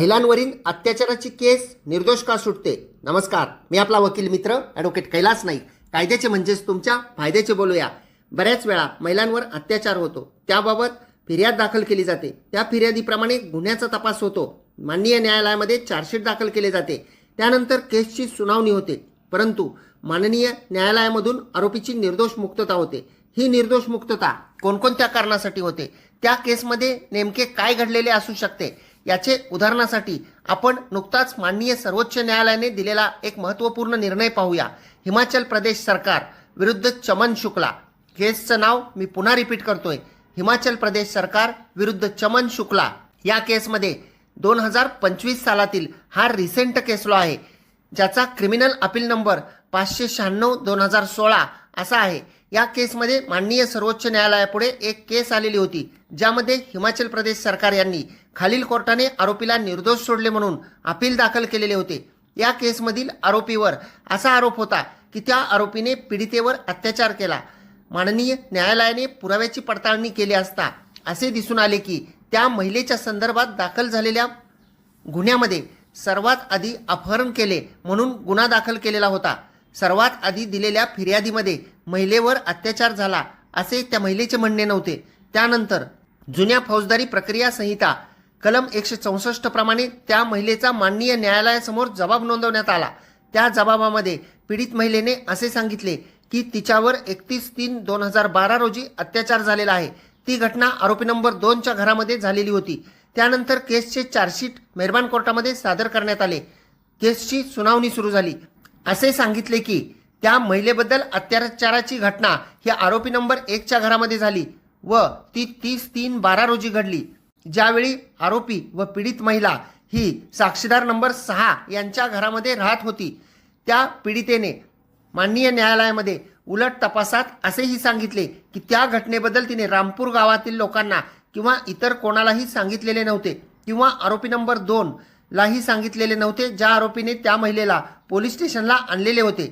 महिलांवरील अत्याचाराची केस निर्दोष का सुटते? नमस्कार मी आपला वकील मित्र ॲडव्होकेट कैलास नाईक. कायद्याचे म्हणजेच तुमच्या फायद्याचे बोलूया. बऱ्याच वेळा महिलांवर अत्याचार होतो. त्याबाबत फिर्याद दाखल केली जाते. त्या फिर्यादीप्रमाणे गुन्ह्याचा तपास होतो. माननीय न्यायालयामध्ये चार्जशीट दाखल केले जाते. त्यानंतर केसची सुनावणी होते. परंतु माननीय न्यायालयामधून आरोपीची निर्दोष मुक्तता होते. ही निर्दोष मुक्तता कोणकोणत्या कारणासाठी होते? त्या केसमध्ये नेमके काय घडलेले असू शकते? याचे उदाहरणासाठी आपण नुकताच माननीय सर्वोच्च न्यायालयाने दिलेला एक महत्त्वपूर्ण निर्णय पाहूया. हिमाचल प्रदेश सरकार विरुद्ध चमन शुक्ला. केसचं नाव मी पुन्हा रिपीट करतोय. हिमाचल प्रदेश सरकार विरुद्ध चमन शुक्ला. या केसमध्ये दोन हजार पंचवीस सालातील हा रिसेंट केस लॉ आहे. ज्याचा क्रिमिनल अपील नंबर पाचशे शहाण्णव दोन हजार सोळा असा आहे. या केसमध्ये माननीय सर्वोच्च न्यायालयापुढे एक केस आलेली होती ज्यामध्ये हिमाचल प्रदेश सरकार यांनी खालील कोर्टाने आरोपीला निर्दोष सोडले म्हणून अपील दाखल केलेले होते. या केसमधील आरोपीवर असा आरोप होता की त्या आरोपीने पीडितेवर अत्याचार केला. माननीय न्यायालयाने पुराव्याची पडताळणी केली असता असे दिसून आले की त्या महिलेच्या संदर्भात दाखल झालेल्या गुन्ह्यामध्ये सर्वात आधी अपहरण केले म्हणून गुन्हा दाखल केलेला होता. सर्वात आधी दिलेल्या फिर्यादीमध्ये महिलेवर अत्याचार झाला असे त्या महिलेचे म्हणणे नव्हते. त्यानंतर जुन्या फौजदारी प्रक्रिया संहिता कलम एकशे चौसष्ट प्रमाणे त्या महिलेचा माननीय न्यायालयासमोर जबाब नोंदवण्यात आला. त्या जबाबामध्ये पीडित महिलेने असे सांगितले की तिच्यावर एकतीस तीन दोन हजार बारा रोजी अत्याचार झालेला आहे. ती घटना आरोपी नंबर दोनच्या घरामध्ये झालेली होती. त्यानंतर केसचे चार्जशीट मेहरबान कोर्टामध्ये सादर करण्यात आले. केसची सुनावणी सुरू झाली. असे सांगितले की त्या महिलेबद्दल अत्याचाराची घटना ही आरोपी नंबर एकच्या घरामध्ये झाली व ती तीस तीन बारा रोजी घडली. ज्यावेळी आरोपी व पीडित महिला ही साक्षीदार नंबर सहा यांच्या घरामध्ये राहत होती त्या पीडितेने माननीय न्यायालयामध्ये उलट तपासात असेही सांगितले की त्या घटनेबद्दल तिने रामपूर गावातील लोकांना किंवा इतर कोणालाही सांगितलेले नव्हते किंवा आरोपी नंबर दोन लाही सांगितलेले नव्हते ज्या आरोपीने त्या महिलेला पोलीस स्टेशनला आणलेले होते.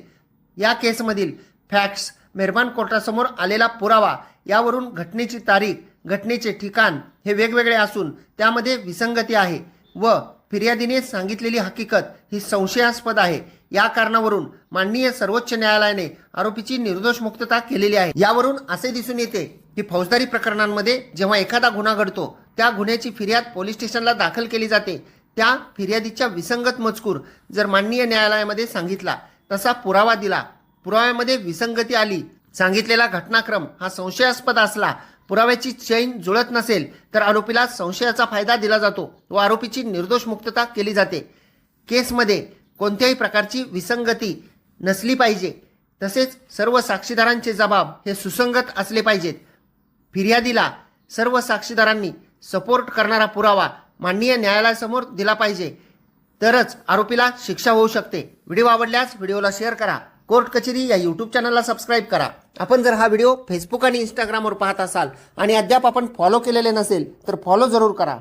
या केसमधील फॅक्ट्स मेहरबान कोर्टासमोर आलेला पुरावा यावरून घटनेची तारीख घटनेचे ठिकाण हे वेगवेगळे असून त्यामध्ये विसंगती आहे व फिर्यादीने सांगितलेली हकीकत ही संशयास्पद आहे. या कारणावरून माननीय सर्वोच्च न्यायालयाने आरोपीची निर्दोष मुक्तता केलेली आहे. यावरून असे दिसून येते की फौजदारी प्रकरणांमध्ये जेव्हा एखादा गुन्हा घडतो त्या गुन्ह्याची फिर्याद पोलीस स्टेशनला दाखल केली जाते. त्या फिर्यादीच्या विसंगत मजकूर जर माननीय न्यायालयामध्ये सांगितला तसा पुरावा दिला. पुराव्यामध्ये विसंगती आली. सांगितलेला घटनाक्रम हा संशयास्पद असला पुराव्याची चैन जुळत नसेल तर आरोपीला संशयाचा फायदा दिला जातो व आरोपीची निर्दोष मुक्तता केली जाते. केसमध्ये कोणत्याही प्रकारची विसंगती नसली पाहिजे. तसेच सर्व साक्षीदारांचे जबाब हे सुसंगत असले पाहिजेत. फिर्यादीला सर्व साक्षीदारांनी सपोर्ट करणारा पुरावा माननीय न्यायालयासमोर दिला पाहिजे. तरच आरोपीला शिक्षा होऊ शकते. व्हिडिओ आवडल्यास व्हिडिओला शेअर करा. कोर्ट कचेरी या यूट्यूब चॅनलला सबस्क्राईब करा. आपण जर हा व्हिडिओ फेसबुक आणि इंस्टाग्रामवर पाहत असाल आणि अद्याप आपण फॉलो केलेले नसेल तर फॉलो जरूर करा.